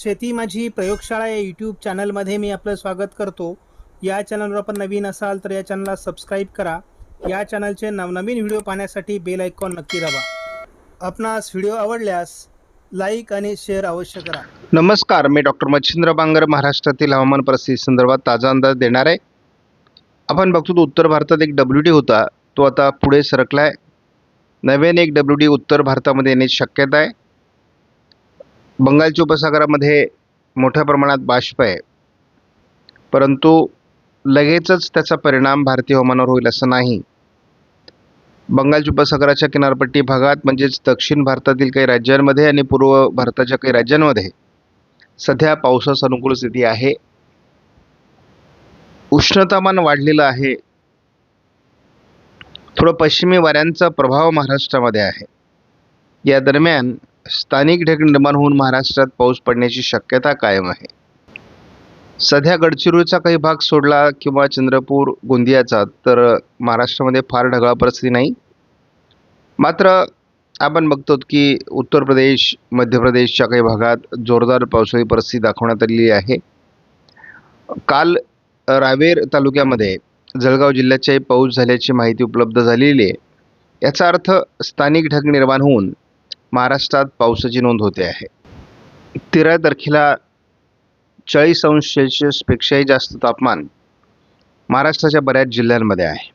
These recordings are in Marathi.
शेती माझी प्रयोगशाळा या यूट्यूब चॅनलमध्ये मी आपलं स्वागत करतो. या चॅनलवर आपण नवीन असाल तर या चॅनलला सबस्क्राईब करा. या चॅनलचे नवनवीन व्हिडिओ पाहण्यासाठी बेल आयकॉन नक्की दाबा. आपणास व्हिडिओ आवडल्यास लाईक आणि शेअर अवश्य करा. नमस्कार मी डॉक्टर मच्छिंद्र बांगर महाराष्ट्रातील हवामान परिस्थिती संदर्भात ताजा अंदाज देणार आहे. आपण बघतो तो उत्तर भारतात एक डब्ल्यू डी होता तो आता पुढे सरकला आहे नव्याने एक डब्ल्यू डी उत्तर भारतामध्ये येण्याची शक्यता आहे. बंगालच्या उपसागरामध्ये मोठ्या प्रमाणात बाष्प आहे. परंतु लगेचच त्याचा परिणाम भारतीय हवामानावर होईल असं नाही. बंगालच्या उपसागराच्या किनारपट्टी भागात म्हणजेच दक्षिण भारतातील काही राज्यांमध्ये आणि पूर्व भारताच्या काही राज्यांमध्ये सध्या पावसास अनुकूल स्थिती आहे. उष्णतामान वाढलेलं आहे. थोडं पश्चिमी वाऱ्यांचा प्रभाव महाराष्ट्रामध्ये आहे. या दरम्यान स्थानिक ढग निर्माण होऊन महाराष्ट्रात पाऊस पडण्याची शक्यता कायम आहे. सध्या गडचिरोलीचा काही भाग सोडला किंवा चंद्रपूर गोंदियाचा तर महाराष्ट्रामध्ये फार ढगाळ परिस्थिती नाही. मात्र आपण बघतो की उत्तर प्रदेश मध्य प्रदेशच्या काही भागात जोरदार पावसाळी परिस्थिती दाखवण्यात आलेली आहे. काल रावेर तालुक्यामध्ये जळगाव जिल्ह्याच्याही पाऊस झाल्याची माहिती उपलब्ध झालेली आहे. याचा अर्थ स्थानिक ढग निर्माण होऊन महाराष्ट्रात पावसाची नोंद होते आहे. तेरा तारखेला चाळीस अंश सेल्शियसपेक्षाही जास्त तापमान महाराष्ट्राच्या बऱ्याच जिल्ह्यांमध्ये आहे.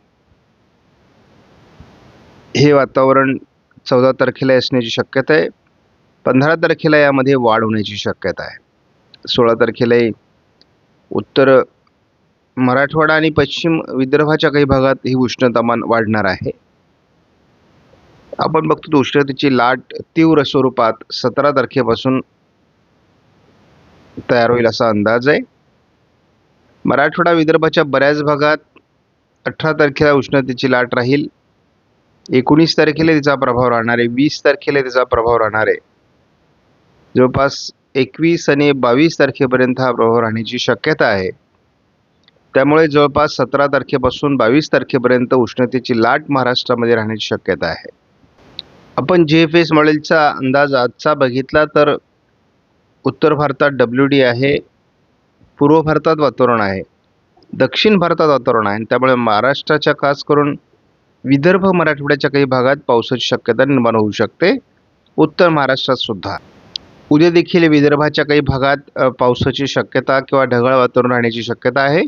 हे वातावरण चौदा तारखेला असण्याची शक्यता आहे. पंधरा तारखेला यामध्ये वाढ होण्याची शक्यता आहे. सोळा तारखेलाही उत्तर मराठवाडा आणि पश्चिम विदर्भाच्या काही भागात ही उष्णतामान वाढणार आहे. आपण बघतो उष्णतेची लाट तीव्र स्वरूपात सतरा तारखेपासून तयार होईल असा अंदाज आहे. मराठवाडा विदर्भाच्या बऱ्याच भागात अठरा तारखेला उष्णतेची लाट राहील. एकोणीस तारखेला तिचा प्रभाव राहणार आहे. वीस तारखेला तिचा प्रभाव राहणार आहे. जवळपास एकवीस आणि बावीस तारखेपर्यंत हा प्रभाव राहण्याची शक्यता आहे. त्यामुळे जवळपास सतरा तारखेपासून बावीस तारखेपर्यंत उष्णतेची लाट महाराष्ट्रामध्ये राहण्याची शक्यता आहे. आपण जे एफ एस मॉडेलचा अंदाज आजचा बघितला तर उत्तर भारतात डब्ल्यू डी आहे पूर्व भारतात वातावरण आहे दक्षिण भारतात वातावरण आहे त्यामुळे महाराष्ट्राच्या खास करून विदर्भ मराठवाड्याच्या काही भागात पावसाची शक्यता निर्माण होऊ शकते. उत्तर महाराष्ट्रात सुद्धा. उद्या देखील विदर्भाच्या काही भागात पावसाची शक्यता किंवा ढगाळ वातावरण राहण्याची शक्यता आहे.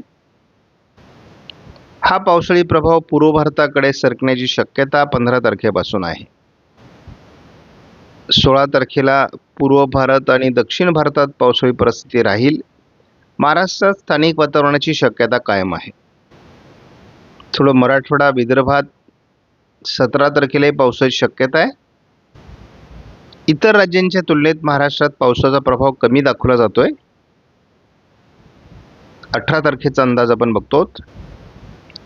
हा पावसाळी प्रभाव पूर्व भारताकडे सरकण्याची शक्यता पंधरा तारखेपासून आहे. सोळा तारखेला पूर्व भारत आणि दक्षिण भारतात पावसाळी परिस्थिती राहील. महाराष्ट्रात स्थानिक वातावरणाची शक्यता कायम आहे. थोडं मराठवाडा विदर्भात सतरा तारखेलाही पावसाची शक्यता आहे. इतर राज्यांच्या तुलनेत महाराष्ट्रात पावसाचा प्रभाव कमी दाखवला जातो आहे अठरा तारखेचा अंदाज आपण बघतो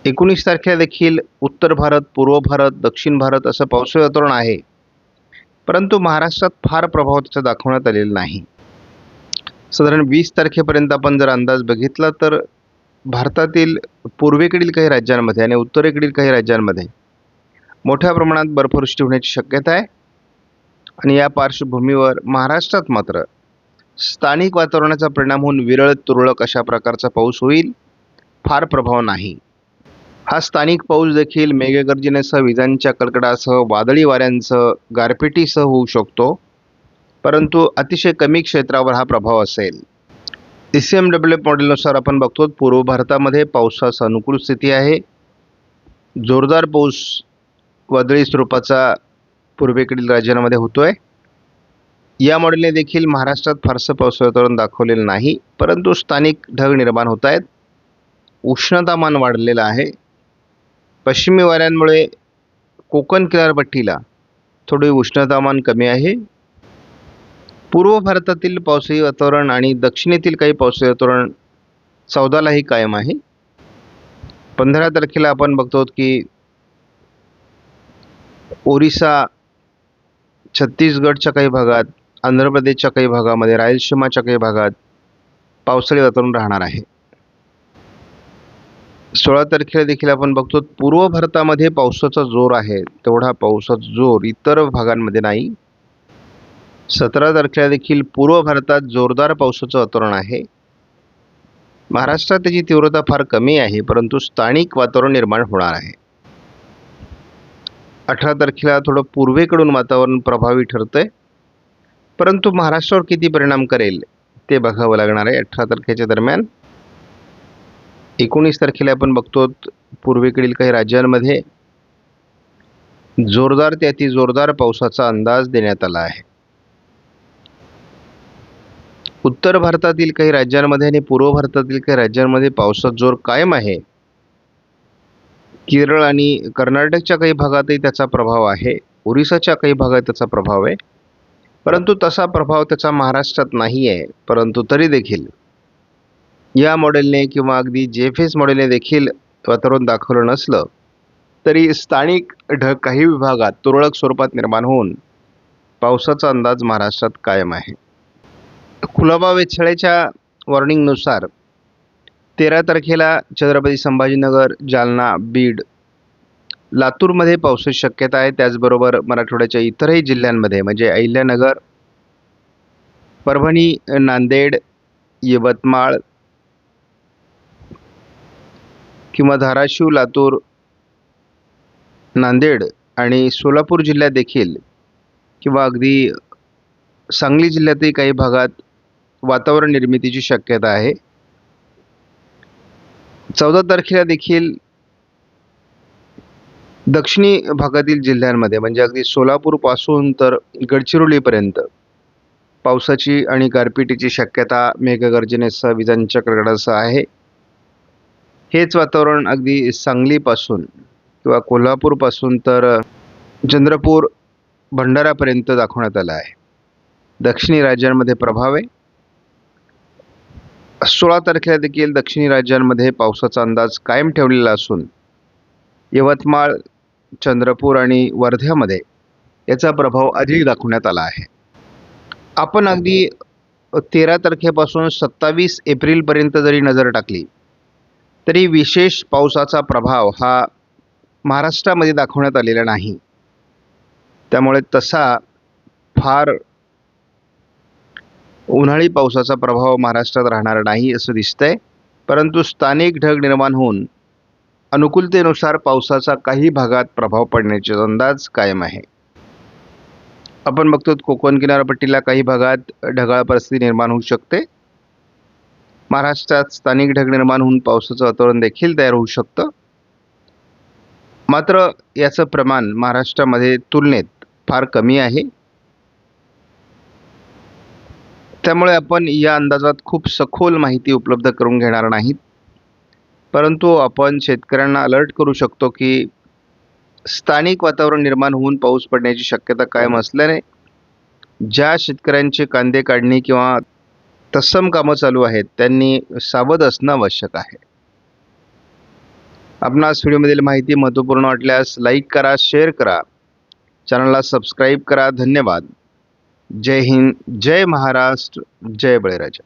एकोणीस तारखेला देखील उत्तर भारत पूर्व भारत दक्षिण भारत असं पावसाळी वातावरण आहे. परंतु महाराष्ट्रात फार प्रभाव त्याचा दाखवण्यात आलेला नाही. साधारण वीस तारखेपर्यंत आपण जर अंदाज बघितला तर भारतातील पूर्वेकडील काही राज्यांमध्ये आणि उत्तरेकडील काही राज्यांमध्ये मोठ्या प्रमाणात बर्फवृष्टी होण्याची शक्यता आहे. आणि या पार्श्वभूमीवर महाराष्ट्रात मात्र स्थानिक वातावरणाचा परिणाम होऊन विरळ तुरळक अशा प्रकारचा पाऊस होईल फार प्रभाव नाही. हा स्थानिक पाऊस देखील मेघगर्जनेसह विजांच्या कडकडासह वादळी वाऱ्यांसह गारपिटीसह होऊ शकतो. परंतु अतिशय कमी क्षेत्रावर हा प्रभाव असेल. ई सी एम डब्ल्यू मॉडेलनुसार आपण बघतो पूर्व भारतामध्ये पावसास अनुकूल स्थिती आहे. जोरदार पाऊस वादळी स्वरूपाचा पूर्वेकडील राज्यांमध्ये आहे या मॉडेलने देखील महाराष्ट्रात फारसं पाऊस वातावरण दाखवलेलं नाही परंतु स्थानिक ढग निर्माण होत आहेत. उष्णतामान वाढलेलं आहे. पश्चिमी वाऱ्यांमुळे कोकण किनारपट्टीला थोडी उष्णतामान कमी आहे. पूर्व भारतातील पावसाळी वातावरण आणि दक्षिणेतील काही पावसाळी वातावरण चौदालाही कायम आहे. पंधरा तारखेला आपण बघतो की ओरिसा छत्तीसगडच्या काही भागात आंध्र प्रदेशच्या काही भागामध्ये रायलसीमाच्या काही भागात पावसाळी वातावरण राहणार आहे. सोळा तारखेला देखील आपण बघतो पूर्व भारतामध्ये पावसाचा जोर आहे. तेवढा पावसाचा जोर इतर भागांमध्ये नाही. सतरा तारखेला देखील पूर्व भारतात जोरदार पावसाचं वातावरण आहे. महाराष्ट्रात त्याची तीव्रता फार कमी आहे परंतु स्थानिक वातावरण निर्माण होणार आहे. अठरा तारखेला थोडं पूर्वेकडून वातावरण प्रभावी ठरतंय. परंतु महाराष्ट्रावर किती परिणाम करेल ते बघावं लागणार आहे अठरा तारखेच्या दरम्यान. एकोणीस तारखेला आपण बघतो पूर्वेकडील काही राज्यांमध्ये जोरदार ते अति जोरदार पावसाचा अंदाज देण्यात आला आहे. उत्तर भारतातील काही राज्यांमध्ये आणि पूर्व भारतातील काही राज्यांमध्ये पावसात जोर कायम आहे. केरळ आणि कर्नाटकच्या काही भागातही त्याचा प्रभाव आहे. ओरिसाच्या काही भागात त्याचा प्रभाव आहे. परंतु तसा प्रभाव त्याचा महाराष्ट्रात नाही आहे परंतु तरी देखील या मॉडेलने किंवा अगदी जे फेस मॉडेलने देखील वातावरण दाखवलं नसलं तरी स्थानिक ढग काही विभागात तुरळक स्वरूपात निर्माण होऊन पावसाचा अंदाज महाराष्ट्रात कायम आहे. कुलाबा वेधशाळेच्या वॉर्निंगनुसार तेरा तारखेला छत्रपती संभाजीनगर जालना बीड लातूरमध्ये पावसाची शक्यता आहे. त्याचबरोबर मराठवाड्याच्या इतरही जिल्ह्यांमध्ये म्हणजे अहिल्यानगर परभणी नांदेड यवतमाळ किंवा धाराशिव लातूर नांदेड आणि सोलापूर जिल्ह्यात देखील किंवा अगदी सांगली जिल्ह्यातही काही भागात वातावरण निर्मितीची शक्यता आहे. चौदा तारखेला देखील दक्षिणी भागातील जिल्ह्यांमध्ये म्हणजे अगदी सोलापूरपासून तर गडचिरोलीपर्यंत पावसाची आणि गारपिटीची शक्यता मेघगर्जनेसह विजांच्या कडकडासह आहे. हेच वातावरण अगदी सांगलीपासून किंवा कोल्हापूरपासून तर चंद्रपूर भंडारापर्यंत दाखवण्यात आलं आहे. दक्षिणी राज्यांमध्ये प्रभाव आहे. सोळा तारखेला देखील दक्षिणी राज्यांमध्ये पावसाचा अंदाज कायम ठेवलेला असून यवतमाळ चंद्रपूर आणि वर्ध्यामध्ये याचा प्रभाव अधिक दाखवण्यात आला आहे. आपण अगदी तेरा तारखेपासून सत्तावीस एप्रिलपर्यंत जरी नजर टाकली तरी विशेष पावसाचा प्रभाव हा महाराष्ट्रामध्ये दाखवण्यात आलेला नाही. त्यामुळे तसा फार उन्हाळी पावसाचा प्रभाव महाराष्ट्रात राहणार नाही असं दिसतंय. परंतु स्थानिक ढग निर्माण होऊन अनुकूलतेनुसार पावसाचा काही भागात प्रभाव पडण्याचे अंदाज कायम आहे. आपण बघतो कोकण किनारपट्टीला काही भागात ढगाळ परिस्थिती निर्माण होऊ शकते. महाराष्ट्रात स्थानिक ढग निर्माण होऊन पावसाचं वातावरण देखील तयार होऊ शकतं. मात्र याचं प्रमाण महाराष्ट्रामध्ये तुलनेत फार कमी आहे. त्यामुळे आपण या अंदाजात खूप सखोल माहिती उपलब्ध करून घेणार नाहीत. परंतु आपण शेतकऱ्यांना अलर्ट करू शकतो की स्थानिक वातावरण निर्माण होऊन पाऊस पडण्याची शक्यता कायम असल्याने ज्या शेतकऱ्यांचे कांदे काढणी किंवा तत्सम कामं चालू आहेत त्यांनी सावध असणं आवश्यक आहे. आपणास व्हिडिओमधील माहिती महत्त्वपूर्ण वाटल्यास लाईक करा शेअर करा. चॅनलला सबस्क्राईब करा. धन्यवाद. जय हिंद जय महाराष्ट्र जय बळीराजा.